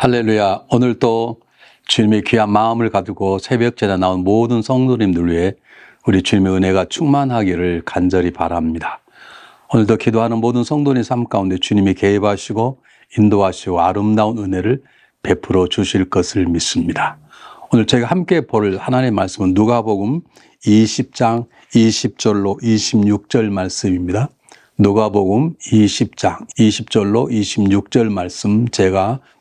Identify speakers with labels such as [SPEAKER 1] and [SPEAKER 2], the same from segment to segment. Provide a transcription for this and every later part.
[SPEAKER 1] 할렐루야. 오늘 또 주님의 귀한 마음을 가지고 새벽 제에 나온 모든 성도님들 위해 우리 주님의 은혜가 충만하기를 간절히 바랍니다. 오늘도 기도하는 모든 성도님 삶 가운데 주님이 개입하시고 인도하시고 아름다운 은혜를 베풀어 주실 것을 믿습니다. 오늘 저희가 함께 볼 하나님의 말씀은 누가복음 20장 20절로 26절 말씀입니다. 누가복음 20장 20절로 26절 말씀 제가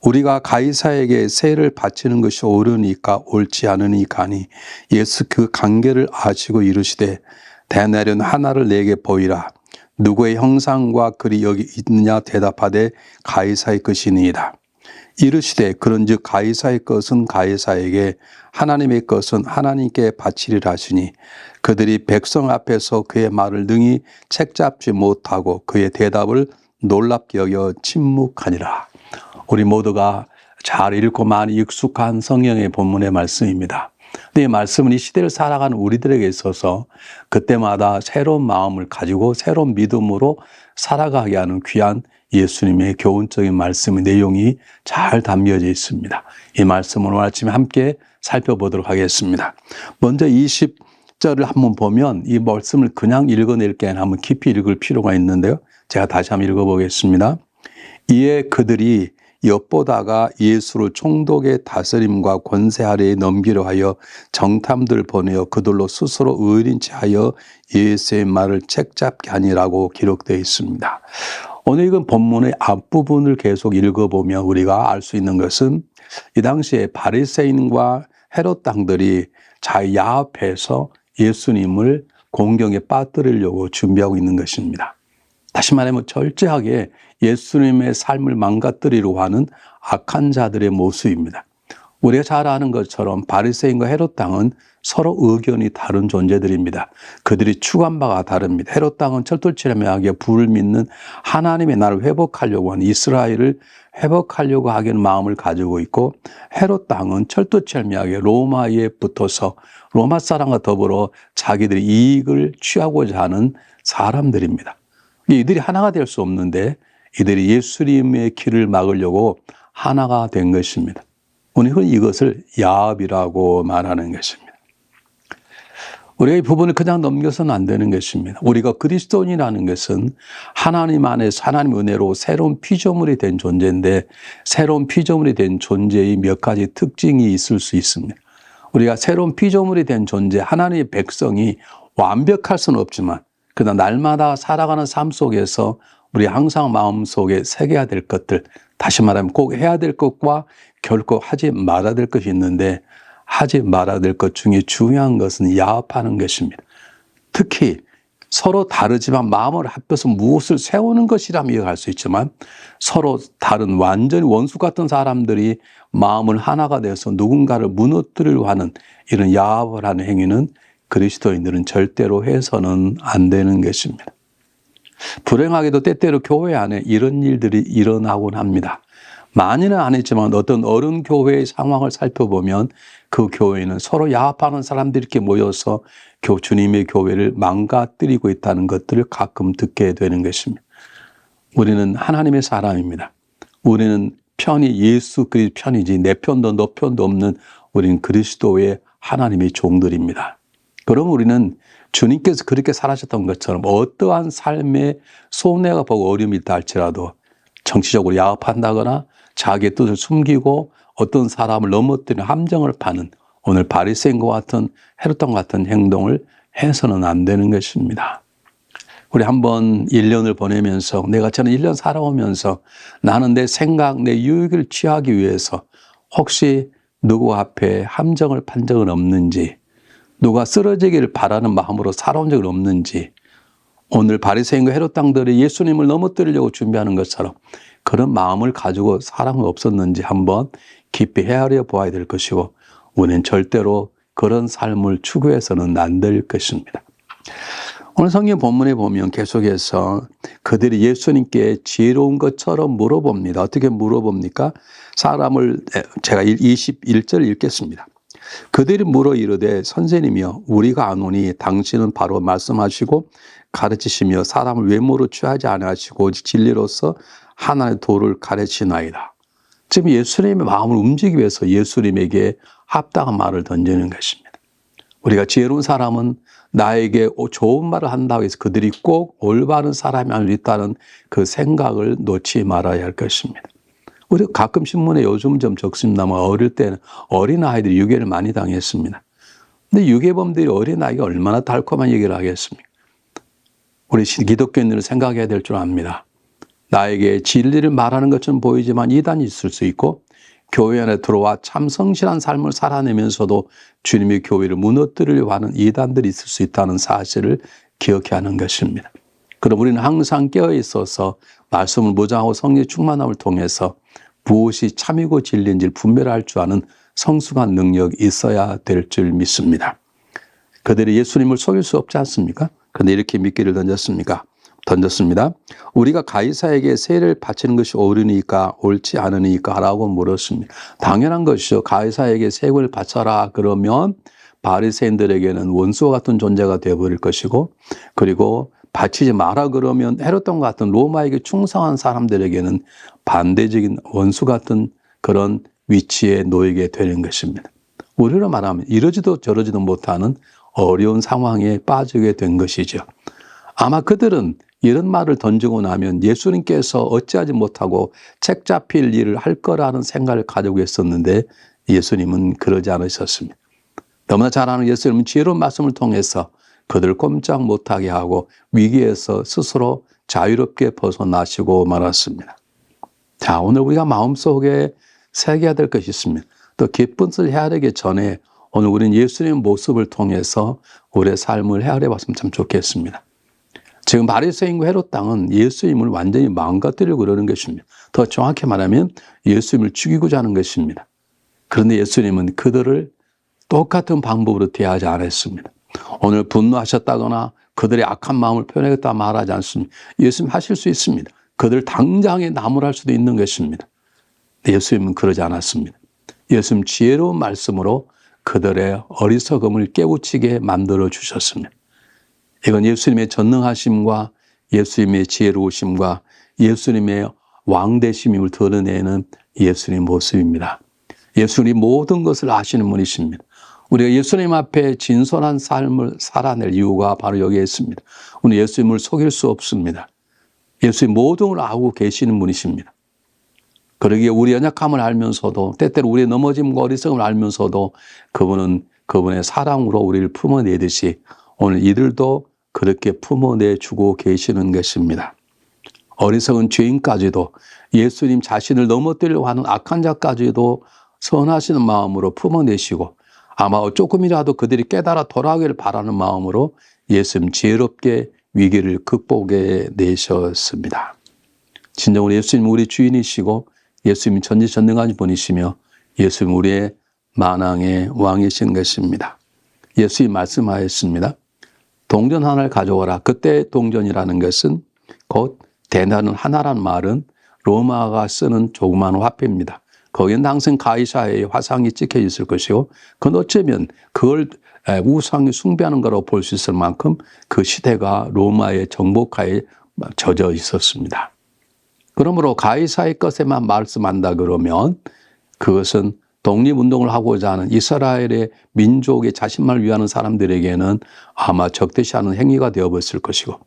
[SPEAKER 1] 우리가 가이사에게 세를 바치는 것이 옳으니까 옳지 않으니까니 예수 그 관계를 아시고 이르시되 대내련 하나를 내게 보이라. 누구의 형상과 글이 여기 있느냐 대답하되 가이사의 것이니이다. 이르시되 그런즉 가이사의 것은 가이사에게 하나님의 것은 하나님께 바치리라 하시니 그들이 백성 앞에서 그의 말을 능히 책잡지 못하고 그의 대답을 놀랍게 여겨 침묵하니라. 우리 모두가 잘 읽고 많이 익숙한 성경의 본문의 말씀입니다. 이 말씀은 이 시대를 살아가는 우리들에게 있어서 그때마다 새로운 마음을 가지고 새로운 믿음으로 살아가게 하는 귀한 예수님의 교훈적인 말씀의 내용이 잘 담겨져 있습니다. 이 말씀을 오늘 아침에 함께 살펴보도록 하겠습니다. 먼저 20절을 한번 보면 이 말씀을 그냥 읽어낼 게 아니라 한번 깊이 읽을 필요가 있는데요. 제가 다시 한번 읽어보겠습니다. 이에 그들이 엿보다가 예수를 총독의 다스림과 권세 아래에 넘기려 하여 정탐들 보내어 그들로 스스로 의인인 채 하여 예수의 말을 책잡게 하니라고 기록되어 있습니다. 오늘 이건 본문의 앞부분을 계속 읽어보면 우리가 알 수 있는 것은 이 당시에 바리새인과 헤롯 당들이 자기 야합해서 예수님을 공경에 빠뜨리려고 준비하고 있는 것입니다. 다시 말하면 철저하게 예수님의 삶을 망가뜨리려고 하는 악한 자들의 모습입니다. 우리가 잘 아는 것처럼 바리새인과 헤롯 당은 서로 의견이 다른 존재들입니다. 그들이 추구한 바가 다릅니다. 헤롯 당은 철도체험하게 불을 믿는 하나님의 나라를 회복하려고 하는 이스라엘을 회복하려고 하기는 마음을 가지고 있고 헤롯 당은 철도체험하게 로마에 붙어서 로마 사람과 더불어 자기들이 이익을 취하고자 하는 사람들입니다. 이들이 하나가 될 수 없는데 이들이 예수님의 길을 막으려고 하나가 된 것입니다. 우리는 이것을 야합이라고 말하는 것입니다. 우리가 이 부분을 그냥 넘겨서는 안 되는 것입니다. 우리가 그리스도인이라는 것은 하나님 안에서 하나님 은혜로 새로운 피조물이 된 존재인데 새로운 피조물이 된 존재의 몇 가지 특징이 있을 수 있습니다. 우리가 새로운 피조물이 된 존재, 하나님의 백성이 완벽할 수는 없지만 그러나 날마다 살아가는 삶 속에서 우리 항상 마음속에 새겨야 될 것들, 다시 말하면 꼭 해야 될 것과 결코 하지 말아야 될 것이 있는데 하지 말아야 될 것 중에 중요한 것은 야합하는 것입니다. 특히 서로 다르지만 마음을 합해서 무엇을 세우는 것이라면 이해할 수 있지만 서로 다른 완전히 원수 같은 사람들이 마음을 하나가 돼서 누군가를 무너뜨리려 하는 이런 야합을 하는 행위는 그리스도인들은 절대로 해서는 안 되는 것입니다. 불행하게도 때때로 교회 안에 이런 일들이 일어나곤 합니다. 많이는 아니지만 어떤 어른 교회의 상황을 살펴보면 그 교회는 서로 야합하는 사람들이 이렇게 모여서 교 주님의 교회를 망가뜨리고 있다는 것들을 가끔 듣게 되는 것입니다. 우리는 하나님의 사람입니다. 우리는 편이 예수 그리스도 편이지 내 편도 너 편도 없는 우리는 그리스도의 하나님의 종들입니다. 그럼 우리는 주님께서 그렇게 살아셨던 것처럼 어떠한 삶의 손해가 보고 어려움이 있다 할지라도 정치적으로 야합한다거나 자기의 뜻을 숨기고 어떤 사람을 넘어뜨리는 함정을 파는 오늘 바리새인과 같은 헤롯과 같은 행동을 해서는 안 되는 것입니다. 우리 한번 1년을 보내면서 내가 저는 1년 살아오면서 나는 내 생각, 내 유익을 취하기 위해서 혹시 누구 앞에 함정을 판 적은 없는지 누가 쓰러지기를 바라는 마음으로 살아온 적은 없는지 오늘 바리새인과 헤롯 당들이 예수님을 넘어뜨리려고 준비하는 것처럼 그런 마음을 가지고 사랑은 없었는지 한번 깊이 헤아려 보아야 될 것이고 우리는 절대로 그런 삶을 추구해서는 안 될 것입니다. 오늘 성경 본문에 보면 계속해서 그들이 예수님께 지혜로운 것처럼 물어봅니다. 어떻게 물어봅니까? 사람을 제가 21절 읽겠습니다. 그들이 물어 이르되 선생님이여 우리가 아노니 당신은 바로 말씀하시고 가르치시며 사람을 외모로 취하지 아니하시고 진리로서 하나의 도를 가르치나이다. 지금 예수님의 마음을 움직이기 위해서 예수님에게 합당한 말을 던지는 것입니다. 우리가 지혜로운 사람은 나에게 좋은 말을 한다고 해서 그들이 꼭 올바른 사람이 아닐 있다는 그 생각을 놓지 말아야 할 것입니다. 우리 가끔 신문에 요즘 좀 적습니다만 어릴 때는 어린 아이들이 유괴를 많이 당했습니다. 근데 유괴범들이 어린 아이가 얼마나 달콤한 얘기를 하겠습니까? 우리 기독교인들은 생각해야 될 줄 압니다. 나에게 진리를 말하는 것처럼 보이지만 이단이 있을 수 있고 교회 안에 들어와 참 성실한 삶을 살아내면서도 주님의 교회를 무너뜨리려고 하는 이단들이 있을 수 있다는 사실을 기억해야 하는 것입니다. 그럼 우리는 항상 깨어 있어서 말씀을 무장하고 성령 충만함을 통해서 무엇이 참이고 진리인지를 분별할 줄 아는 성숙한 능력이 있어야 될 줄 믿습니다. 그들이 예수님을 속일 수 없지 않습니까? 그런데 이렇게 미끼를 던졌습니까? 던졌습니다. 우리가 가이사에게 세를 바치는 것이 옳으니까 옳지 않으니까 라고 물었습니다. 당연한 것이죠. 가이사에게 세금을 바쳐라 그러면 바리새인들에게는 원수와 같은 존재가 되어버릴 것이고 그리고 바치지 마라 그러면 헤롯과 같은 로마에게 충성한 사람들에게는 반대적인 원수 같은 그런 위치에 놓이게 되는 것입니다. 우리로 말하면 이러지도 저러지도 못하는 어려운 상황에 빠지게 된 것이죠. 아마 그들은 이런 말을 던지고 나면 예수님께서 어찌하지 못하고 책 잡힐 일을 할 거라는 생각을 가지고 있었는데 예수님은 그러지 않으셨습니다. 너무나 잘 아는 예수님은 지혜로운 말씀을 통해서 그들을 꼼짝 못하게 하고 위기에서 스스로 자유롭게 벗어나시고 말았습니다. 자, 오늘 우리가 마음속에 새겨야 될 것이 있습니다. 또 기쁜 뜻을 헤아리기 전에 오늘 우리는 예수님의 모습을 통해서 우리의 삶을 헤아려 봤으면 참 좋겠습니다. 지금 바리새인과 헤롯 당은 예수님을 완전히 망가뜨리려고 그러는 것입니다. 더 정확히 말하면 예수님을 죽이고자 하는 것입니다. 그런데 예수님은 그들을 똑같은 방법으로 대하지 않았습니다. 오늘 분노하셨다거나 그들의 악한 마음을 표현하겠다 말하지 않습니다. 예수님 하실 수 있습니다. 그들 당장에 나무랄 수도 있는 것입니다. 예수님은 그러지 않았습니다. 예수님 지혜로운 말씀으로 그들의 어리석음을 깨우치게 만들어 주셨습니다. 이건 예수님의 전능하심과 예수님의 지혜로우심과 예수님의 왕대심임을 드러내는 예수님 모습입니다. 예수님 모든 것을 아시는 분이십니다. 우리가 예수님 앞에 진솔한 삶을 살아낼 이유가 바로 여기에 있습니다. 우리 예수님을 속일 수 없습니다. 예수님 모든 걸 알고 계시는 분이십니다. 그러기에 우리 연약함을 알면서도 때때로 우리의 넘어짐과 어리석음을 알면서도 그분은 그분의 사랑으로 우리를 품어내듯이 오늘 이들도 그렇게 품어내 주고 계시는 것입니다. 어리석은 죄인까지도 예수님 자신을 넘어뜨리려고 하는 악한 자까지도 선하시는 마음으로 품어내시고 아마 조금이라도 그들이 깨달아 돌아가기를 바라는 마음으로 예수님 지혜롭게 위기를 극복해 내셨습니다. 진정으로 예수님 우리 주인이시고 예수님 전지전능한 분이시며 예수님 우리의 만왕의 왕이신 것입니다. 예수님 말씀하였습니다. 동전 하나를 가져오라. 그때 동전이라는 것은 곧 대나는 하나란 말은 로마가 쓰는 조그마한 화폐입니다. 거기는 항상 가이사의 화상이 찍혀 있을 것이고 그건 어쩌면 그걸 우상이 숭배하는 거라고 볼 수 있을 만큼 그 시대가 로마의 정복하에 젖어 있었습니다. 그러므로 가이사의 것에만 말씀한다 그러면 그것은 독립운동을 하고자 하는 이스라엘의 민족의 자신만을 위하는 사람들에게는 아마 적대시하는 행위가 되어버렸을 것이고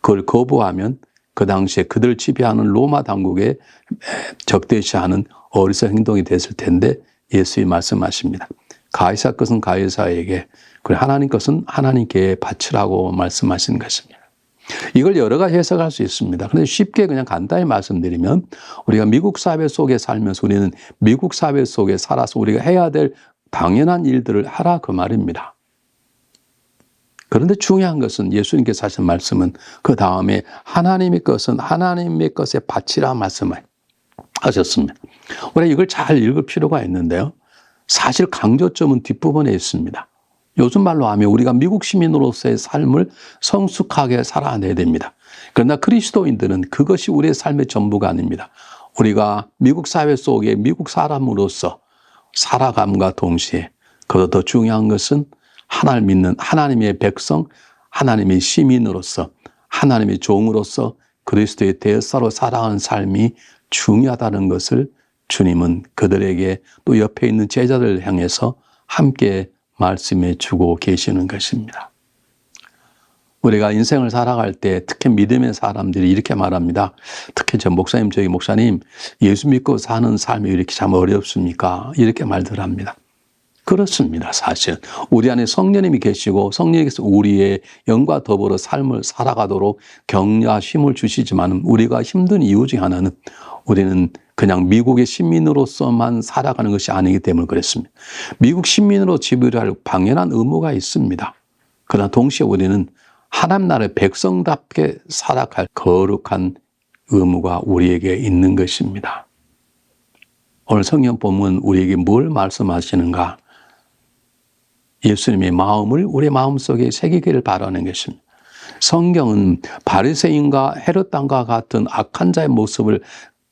[SPEAKER 1] 그걸 거부하면 그 당시에 그들 지배하는 로마 당국에 적대시하는 어리석 행동이 됐을 텐데 예수님 말씀하십니다. 가이사 것은 가이사에게 그리고 하나님 것은 하나님께 바치라고 말씀하시는 것입니다. 이걸 여러 가지 해석할 수 있습니다. 그런데 쉽게 그냥 간단히 말씀드리면 우리가 미국 사회 속에 살면서 우리는 미국 사회 속에 살아서 우리가 해야 될 당연한 일들을 하라 그 말입니다. 그런데 중요한 것은 예수님께서 하신 말씀은 그 다음에 하나님의 것은 하나님의 것에 바치라 말씀을 하셨습니다. 우리가 이걸 잘 읽을 필요가 있는데요. 사실 강조점은 뒷부분에 있습니다. 요즘 말로 하면 우리가 미국 시민으로서의 삶을 성숙하게 살아내야 됩니다. 그러나 그리스도인들은 그것이 우리의 삶의 전부가 아닙니다. 우리가 미국 사회 속에 미국 사람으로서 살아감과 동시에 그보다 더 중요한 것은 하나님 믿는 하나님의 백성, 하나님의 시민으로서 하나님의 종으로서 그리스도의 대사로 살아가는 삶이 중요하다는 것을 주님은 그들에게 또 옆에 있는 제자들을 향해서 함께 말씀해 주고 계시는 것입니다. 우리가 인생을 살아갈 때 특히 믿음의 사람들이 이렇게 말합니다. 특히 저 목사님, 저희 목사님, 예수 믿고 사는 삶이 이렇게 참 어렵습니까? 이렇게 말들 합니다. 그렇습니다, 사실. 우리 안에 성령님이 계시고 성령님께서 우리의 영과 더불어 삶을 살아가도록 격려와 힘을 주시지만 우리가 힘든 이유 중 하나는 우리는 그냥 미국의 시민으로서만 살아가는 것이 아니기 때문에 그랬습니다. 미국 시민으로 지불할 당연한 의무가 있습니다. 그러나 동시에 우리는 하나님 나라의 백성답게 살아갈 거룩한 의무가 우리에게 있는 것입니다. 오늘 성경 본문 우리에게 뭘 말씀하시는가? 예수님의 마음을 우리 마음속에 새기기를 바라는 것입니다. 성경은 바리새인과 헤롯 당과 같은 악한 자의 모습을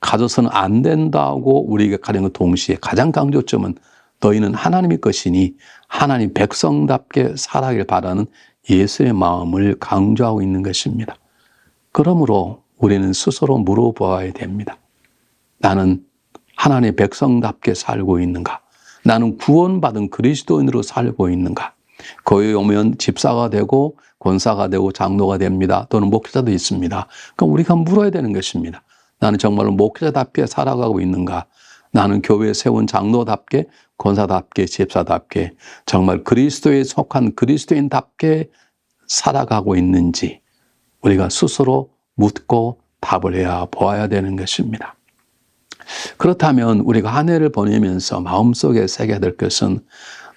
[SPEAKER 1] 가져서는 안 된다고 우리에게 가르는 것 동시에 가장 강조점은 너희는 하나님의 것이니 하나님 백성답게 살아길 바라는 예수의 마음을 강조하고 있는 것입니다. 그러므로 우리는 스스로 물어보아야 됩니다. 나는 하나님의 백성답게 살고 있는가? 나는 구원받은 그리스도인으로 살고 있는가? 거기 오면 집사가 되고 권사가 되고 장로가 됩니다. 또는 목회자도 있습니다. 그럼 우리가 물어야 되는 것입니다. 나는 정말로 목회자답게 살아가고 있는가? 나는 교회에 세운 장로답게, 권사답게, 집사답게, 정말 그리스도에 속한 그리스도인답게 살아가고 있는지 우리가 스스로 묻고 답을 해야 보아야 되는 것입니다. 그렇다면 우리가 한 해를 보내면서 마음속에 새겨야 될 것은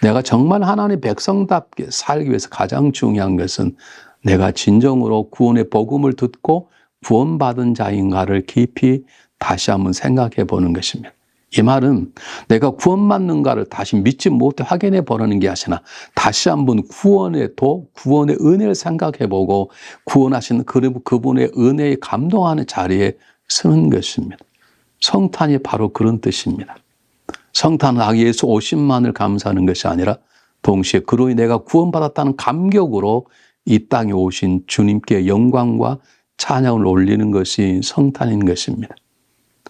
[SPEAKER 1] 내가 정말 하나님 백성답게 살기 위해서 가장 중요한 것은 내가 진정으로 구원의 복음을 듣고 구원받은 자인가를 깊이 다시 한번 생각해 보는 것입니다. 이 말은 내가 구원받는가를 다시 믿지 못해 확인해 보라는 게 아니라 다시 한번 구원의 도, 구원의 은혜를 생각해 보고 구원하신 그분의 은혜에 감동하는 자리에 서는 것입니다. 성탄이 바로 그런 뜻입니다. 성탄은 아 예수 오신만을 감사하는 것이 아니라 동시에 그로 인해 내가 구원받았다는 감격으로 이 땅에 오신 주님께 영광과 찬양을 올리는 것이 성탄인 것입니다.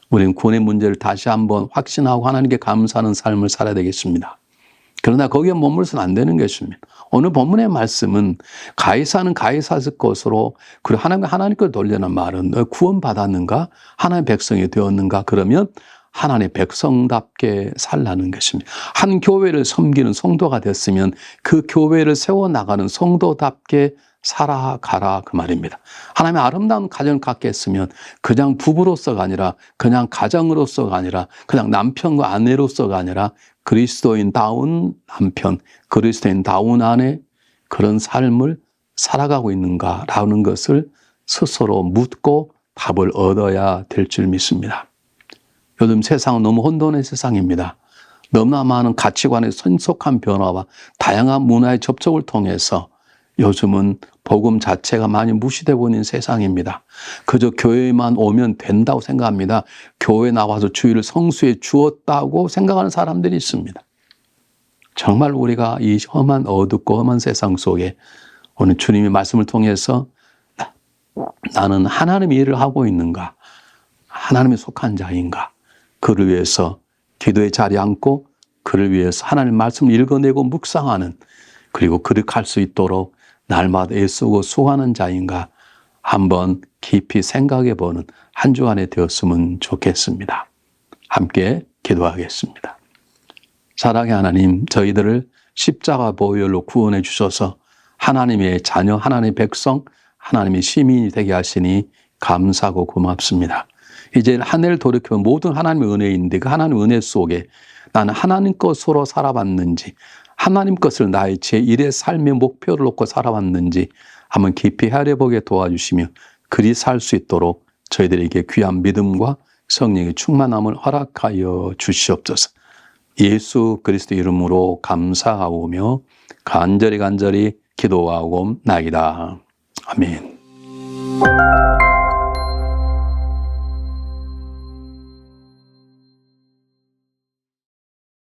[SPEAKER 1] 우리는 구원의 문제를 다시 한번 확신하고 하나님께 감사하는 삶을 살아야 되겠습니다. 그러나 거기에 머물러서는 안 되는 것입니다. 오늘 본문의 말씀은 가이사는 가이사의 것으로 그리고 하나님 하나님 걸 돌려는 말은 너 구원 받았는가? 하나님의 백성이 되었는가? 그러면 하나님의 백성답게 살라는 것입니다. 한 교회를 섬기는 성도가 됐으면 그 교회를 세워 나가는 성도답게 살아가라 그 말입니다. 하나님의 아름다운 가정을 갖게 했으면 그냥 부부로서가 아니라 그냥 가정으로서가 아니라 그냥 남편과 아내로서가 아니라 그리스도인다운 남편, 그리스도인다운 아내 그런 삶을 살아가고 있는가라는 것을 스스로 묻고 답을 얻어야 될 줄 믿습니다. 요즘 세상은 너무 혼돈의 세상입니다. 너무나 많은 가치관의 신속한 변화와 다양한 문화의 접촉을 통해서 요즘은 복음 자체가 많이 무시되고 있는 세상입니다. 그저 교회만 오면 된다고 생각합니다. 교회 나와서 주의를 성수에 주었다고 생각하는 사람들이 있습니다. 정말 우리가 이 험한 어둡고 험한 세상 속에 오늘 주님의 말씀을 통해서 나는 하나님의 일을 하고 있는가? 하나님에 속한 자인가? 그를 위해서 기도의 자리에 앉고 그를 위해서 하나님 말씀을 읽어내고 묵상하는 그리고 그를 갈수 있도록 날마다 애쓰고 수고하는 자인가 한번 깊이 생각해 보는 한 주간이 되었으면 좋겠습니다. 함께 기도하겠습니다. 사랑의 하나님, 저희들을 십자가 보혈로 구원해 주셔서 하나님의 자녀, 하나님의 백성, 하나님의 시민이 되게 하시니 감사하고 고맙습니다. 이제 한 해를 돌이켜 모든 하나님의 은혜인데 그 하나님의 은혜 속에 나는 하나님 것으로 살아봤는지 하나님 것을 나의 제1의 삶의 목표를 놓고 살아왔는지 한번 깊이 헤아려보게 도와주시며 그리 살 수 있도록 저희들에게 귀한 믿음과 성령의 충만함을 허락하여 주시옵소서. 예수 그리스도 이름으로 감사하오며 간절히 간절히 기도하옵나이다. 아멘.